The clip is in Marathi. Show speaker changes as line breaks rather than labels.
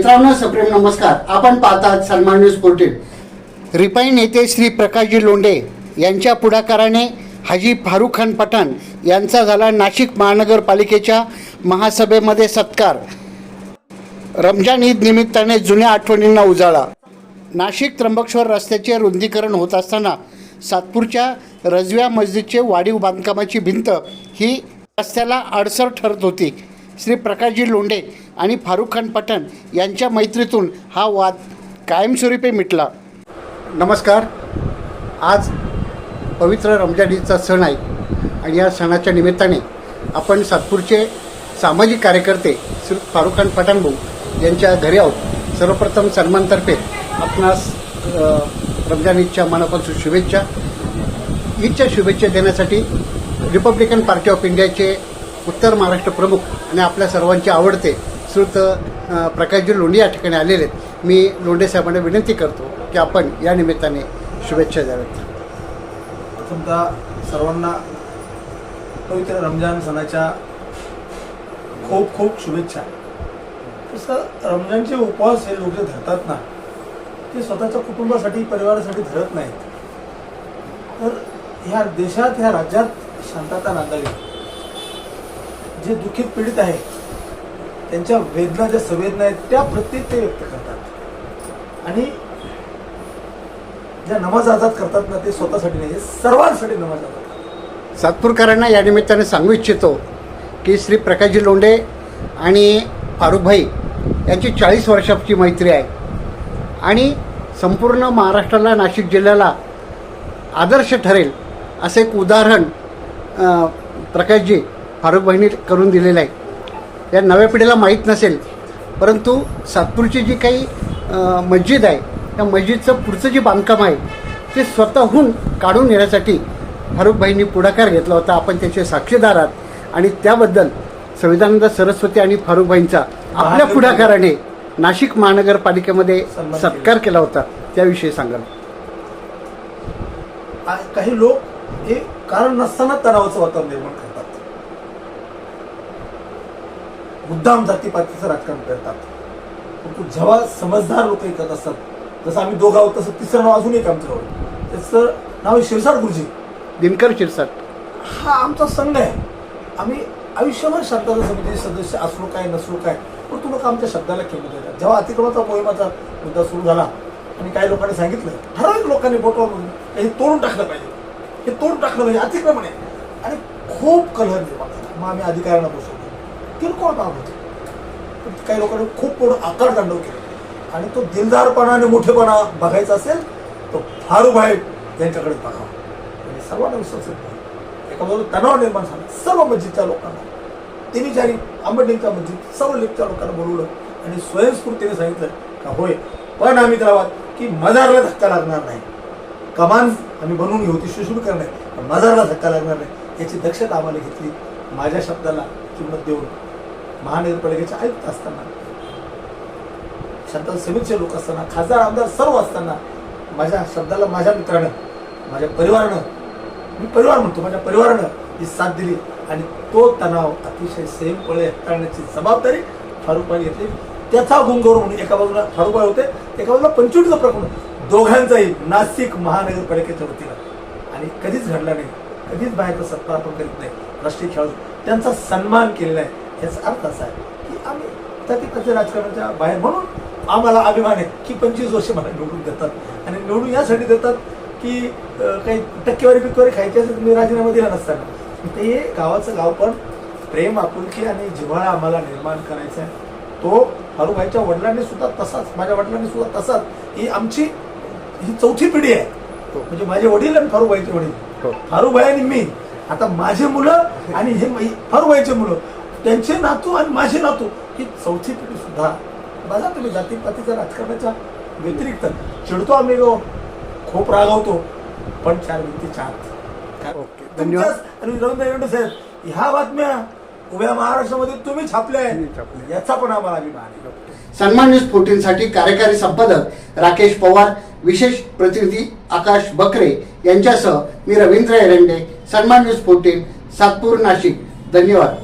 मित्रांनो सप्रेम नमस्कार. आपण पाहतात सन्मान न्यूज फोर्टीन रिपाई नेते श्री प्रकाशजी लोंढे यांच्या पुढाकाराने हाजी फारुख खान पठाण यांचा झाला नाशिक महानगरपालिकेच्या महासभेमध्ये सत्कार. रमजान ईद निमित्ताने जुन्या आठवणींना उजाळा. नाशिक त्र्यंबकेश्वर रस्त्याचे रुंदीकरण होत असताना सातपूरच्या रजव्या मस्जिदचे वाढीव बांधकामाची भिंत ही रस्त्याला अडसर ठरत होती. श्री प्रकाशजी लोंढे आणि फारुख खान पठाण यांच्या मैत्रीतून हा वाद कायमस्वरूपी मिटला. नमस्कार. आज पवित्र रमजान ईदचा सण आहे आणि या सणाच्या निमित्ताने आपण सातपूरचे सामाजिक कार्यकर्ते श्री फारुख खान पठाण भाऊ यांच्या घरी आहोत. सर्वप्रथम सन्मानतर्फे आपणास रमजान ईदच्या मनापासून शुभेच्छा. ईदच्या शुभेच्छा देण्यासाठी रिपब्लिकन पार्टी ऑफ इंडियाचे उत्तर महाराष्ट्र प्रमुख आणि आपल्या सर्वांचे आवडते श्रुत प्रकाशजी लोंढे या ठिकाणी आलेले आहेत. मी लोंढे साहेबांना विनंती करतो की आपण या निमित्ताने शुभेच्छा द्याव्यात.
प्रथमतः सर्वांना पवित्र रमजान सणाच्या खूप खूप शुभेच्छा. तसं रमजानचे उपवास हे लोक धरतात ना ते स्वतःच्या कुटुंबासाठी परिवारासाठी धरत नाहीत. तर ह्या देशात ह्या राज्यात शांतता नांदावी. जे दुःखित पीडित आहे त्यांच्या वेदना ज्या संवेदना आहेत त्या प्रत्येक ते व्यक्त करतात आणि ज्या नमाज आजाद करतात ना ते स्वतःसाठी नाही सर्वांसाठी नमाज आजाद करतात.
सातपूरकरांना या निमित्ताने सांगू इच्छितो की श्री प्रकाशजी लोंढे आणि फारुखभाई यांची चाळीस वर्षाची मैत्री आहे आणि संपूर्ण महाराष्ट्राला नाशिक जिल्ह्याला आदर्श ठरेल असं एक उदाहरण प्रकाशजी फारुखभाईंनी करून दिलेलं आहे. या नव्या पिढीला माहीत नसेल परंतु सातपूरची जी काही मस्जिद आहे त्या मस्जिदचं पुढचं जे बांधकाम आहे ते स्वतःहून काढून नेण्यासाठी फारुखभाईंनी पुढाकार घेतला होता. आपण त्याचे साक्षीदार आहात. आणि त्याबद्दल संविधानंद सरस्वती आणि फारुखभाईंचा आपल्या पुढाकाराने नाशिक महानगरपालिकेमध्ये. सत्कार केला होता. त्याविषयी सांगाल.
काही लोक हे कारण नसताना तणावाचं वातावरण निर्माण करतात मुद्दाम जातीपातीचं राजकारण करतात. परंतु जेव्हा समजदार लोक एकत असतात जसं आम्ही दोघं आहोत तसं तिसरं नाव अजून एक आमचं नाव आहे. त्याचं नाव आहे शिरसाट गुरुजी.
दिनकर शिरसाट.
हा आमचा संघ आहे. आम्ही आयुष्यभर शांतता समितीचे सदस्य असलो काय नसलो काय पण लोक आमच्या शब्दाला किंमत देतात जेव्हा अतिक्रमणाचा मोहिमाचा मुद्दा सुरू झाला आणि काही लोकांनी सांगितलं ठराविक लोकांनी बोटवर म्हणून हे तोडून टाकलं पाहिजे. हे तोडून टाकलं पाहिजे. अतिक्रमण आहे. आणि खूप कलह निर्माण झाला. मग आम्ही अधिकाऱ्यांना बसवलो किरकोळ काम काही लोकांनी खूप मोठं आकार तांडव केलं. आणि तो दिलदारपणा आणि मोठेपणा बघायचा असेल तो फारुभाई यांच्याकडे बघावा. आणि सर्वांना विश्वास एका बाजूला तणाव निर्माण झाला. सर्व मस्जिदच्या लोकांना. तिने चारी आंबडिंगच्या मस्जिद सर्व लेखच्या लोकांना बोलवलं आणि स्वयंस्फूर्तीने सांगितलं का होय पण आम्ही त्याला की मजारला धक्का लागणार नाही. कमान आम्ही बनवून घेऊ ती सुशूड करणार मजारला धक्का लागणार नाही. याची दक्षता आम्हाला घेतली. माझ्या शब्दाला किंमत देऊन महानगरपालिकेचे आयुक्त असताना शांतता समितीचे लोक असताना खासदार आमदार सर्व असताना माझ्या शब्दाला माझ्या मित्रानं माझ्या परिवारानं मी परिवार म्हणतो माझ्या परिवारानं ही साथ दिली आणि तो तणाव अतिशय सेमपणे हाताळण्याची जबाबदारी फारुखबाई घेतली. त्याचा गुंगोर म्हणून एका बाजूला फारुखबाई होते एका बाजूला पंचवीसचं प्रकरण दोघांचाही नाशिक महानगरपालिकेच्या वतीनं. आणि कधीच घडला नाही कधीच बाहेरचा सत्कार आपण करीत नाही राष्ट्रीय खेळाडू. त्यांचा सन्मान केलेला आहे. याचा अर्थ असा आहे की आम्ही जातीपाती राजकारणाच्या बाहेर म्हणून आम्हाला अभिमान आहे की पंचवीस वर्ष मला निवडून देतात. आणि निवडून यासाठी देतात की काही टक्केवारी बिक्केवारी खायची असेल मी राजीनामा दिला नसताना ते गावाचं गाव पण प्रेम आपुलकी आणि जिव्हाळा आम्हाला निर्माण करायचा आहे. तो फारुभाईच्या वडिलांनी सुद्धा तसाच माझ्या वडिलांनी सुद्धा तसाच. ही आमची ही चौथी पिढी आहे. म्हणजे माझे वडील आणि फारुभाईचे
हो.
वडील फारुभाई आणि मी. आता माझे मुलं आणि हे फारुभाईचे मुलं. त्यांचे नातू आणि माझे नातू ही चौथी पिढी सुद्धा बघा तुम्ही जातीपातीच्या राजकारणाच्या व्यतिरिक्त चिडतो आम्ही गो खूप रागवतो पण चार व्यक्तीच्या आत काय-
ओके, धन्यवाद.
आणि रवींद्र साहेब ह्या बातम्या उभ्या महाराष्ट्रामध्ये तुम्ही छापल्या. याचा पण आम्हाला अभिमान
सन्मान न्यूज फोर्टीनसाठी कार्यकारी संपादक राकेश पवार विशेष प्रतिनिधी आकाश बकरे यांच्यासह मी रवींद्र एरंडे सन्मान न्यूज फोर्टीन सातपूर नाशिक. धन्यवाद.